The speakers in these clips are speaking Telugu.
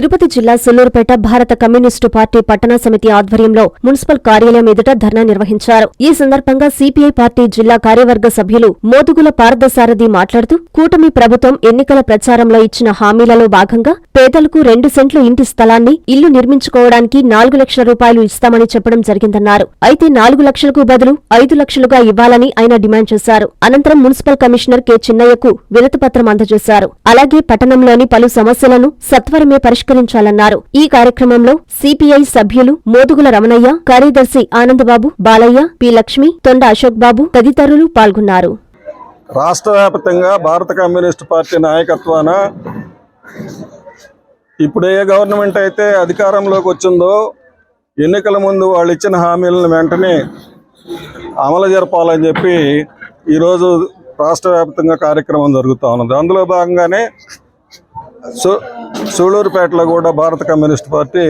తిరుపతి జిల్లా సుల్లూరుపేట భారత కమ్యూనిస్టు పార్టీ పట్టణ సమితి ఆధ్వర్యంలో మున్సిపల్ కార్యాలయం ఎదుట ధర్నా నిర్వహించారు. ఈ సందర్భంగా సిపిఐ పార్టీ జిల్లా కార్యవర్గ సభ్యులు మోదుగుల పారదసారథి మాట్లాడుతూ కూటమి ప్రభుత్వం ఎన్నికల ప్రచారంలో ఇచ్చిన హామీలలో భాగంగా పేదలకు రెండు సెంట్లు ఇంటి స్థలాన్ని ఇల్లు నిర్మించుకోవడానికి నాలుగు లక్షల రూపాయలు ఇస్తామని చెప్పడం జరిగిందన్నారు. అయితే నాలుగు లక్షలకు బదులు ఐదు లక్షలుగా ఇవ్వాలని ఆయన డిమాండ్ చేశారు. అనంతరం మున్సిపల్ కమిషనర్ కె. చిన్నయ్యకు వినతిపత్రం అందజేశారు. అలాగే పట్టణంలోని పలు సమస్యలను సత్వరమే పరిష్కరించాలన్నారు. ఈ కార్యక్రమంలో సిపిఐ సభ్యులు మోదుగుల రమణయ్య కార్యదర్శి ఆనందబాబు బాలయ్య పి లక్ష్మి తొండ అశోక్ బాబు తదితరులు పాల్గొన్నారు. రాష్ట్ర వ్యాప్తంగా భారత కమ్యూనిస్ట్ పార్టీ నాయకత్వాన ఇప్పుడు ఏ గవర్నమెంట్ అయితే అధికారంలోకి వచ్చిందో ఎన్నికల ముందు వాళ్ళు ఇచ్చిన హామీలను వెంటనే అమలు జరపాలని చెప్పి ఈరోజు రాష్ట్ర వ్యాప్తంగా కార్యక్రమం జరుగుతూ ఉన్నది. అందులో భాగంగానే సో సూళూరుపేటలో కూడా భారత కమ్యూనిస్ట్ పార్టీ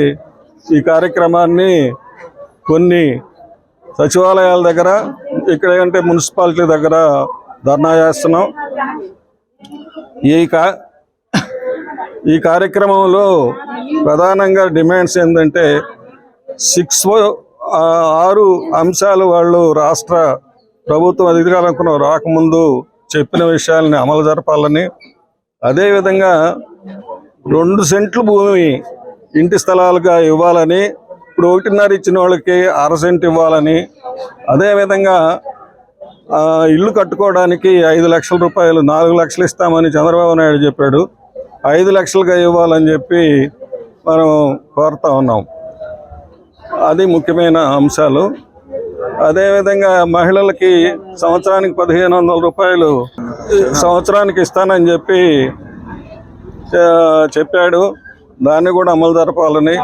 ఈ కార్యక్రమాన్ని కొన్ని సచివాలయాల దగ్గర ఇక్కడ ఏంటంటే మున్సిపాలిటీ దగ్గర ధర్నా చేస్తున్నాం. ఈ కా ఈ కార్యక్రమంలో ప్రధానంగా డిమాండ్స్ ఏంటంటే సిక్స్ ఆరు అంశాలు వాళ్ళు రాష్ట్ర ప్రభుత్వం అధికారంలో రాకముందు చెప్పిన విషయాలని అమలు జరపాలని. అదేవిధంగా రెండు సెంట్లు భూమి ఇంటి స్థలాలుగా ఇవ్వాలని ఇప్పుడు ఒకటిన్నర ఇచ్చిన వాళ్ళకి అర సెంట్ ఇవ్వాలని. అదేవిధంగా ఇల్లు కట్టుకోవడానికి ఐదు లక్షల రూపాయలు నాలుగు లక్షలు ఇస్తామని చంద్రబాబు నాయుడు చెప్పాడు. ఐదు లక్షలుగా ఇవ్వాలని చెప్పి మనం కోరుతా ఉన్నాం. అది ముఖ్యమైన అంశాలు. అదేవిధంగా మహిళలకి సంవత్సరానికి పదిహేను వందల రూపాయలు సంవత్సరానికి ఇస్తానని చెప్పి చెప్పాడు. దాన్ని కూడా అమలు జరపాలని.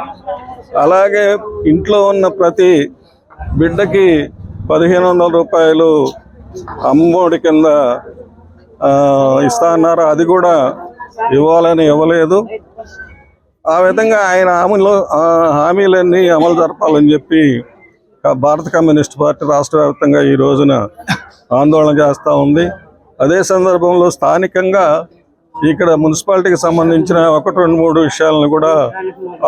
అలాగే ఇంట్లో ఉన్న ప్రతి బిడ్డకి పదిహేను వందల రూపాయలు అమ్మఒడి కింద ఇస్తా అన్నారు అది కూడా ఇవ్వాలని ఇవ్వలేదు. ఆ విధంగా ఆయన హామీలో హామీలన్నీ అమలు జరపాలని చెప్పి భారత కమ్యూనిస్ట్ పార్టీ రాష్ట్ర వ్యాప్తంగా ఈ రోజున ఆందోళన చేస్తూ ఉంది. అదే సందర్భంలో స్థానికంగా ఇక్కడ మున్సిపాలిటీకి సంబంధించిన ఒకటి రెండు మూడు విషయాలను కూడా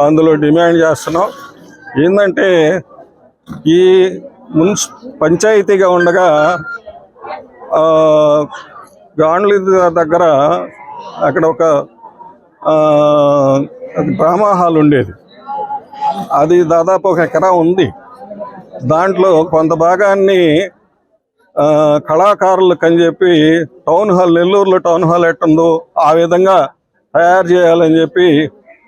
అందులో డిమాండ్ చేస్తున్నాం. ఏంటంటే ఈ మున్స్ పంచాయతీగా ఉండగా గాండ్ల దగ్గర అక్కడ ఒక డ్రామా హాల్ ఉండేది. అది దాదాపు ఒక ఎకరా ఉంది. దాంట్లో కొంత భాగాన్ని కళాకారులకు అని చెప్పి టౌన్ హాల్ నెల్లూరులో టౌన్ హాల్ ఎట్టుందో ఆ విధంగా తయారు చేయాలని చెప్పి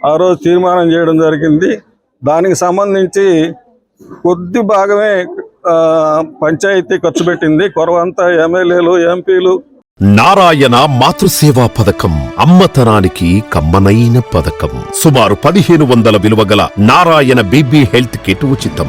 ఆ రోజు తీర్మానం చేయడం జరిగింది. దానికి సంబంధించి కొద్ది భాగమే పంచాయతీ ఖర్చు పెట్టింది. కొరవంతా ఎమ్మెల్యేలు ఎంపీలు. నారాయణ మాతృసేవా పథకం అమ్మతనానికి కమ్మనైన పథకం. సుమారు పదిహేను వందల విలువ గల నారాయణ బీబీ హెల్త్ కిట్ ఉచితం.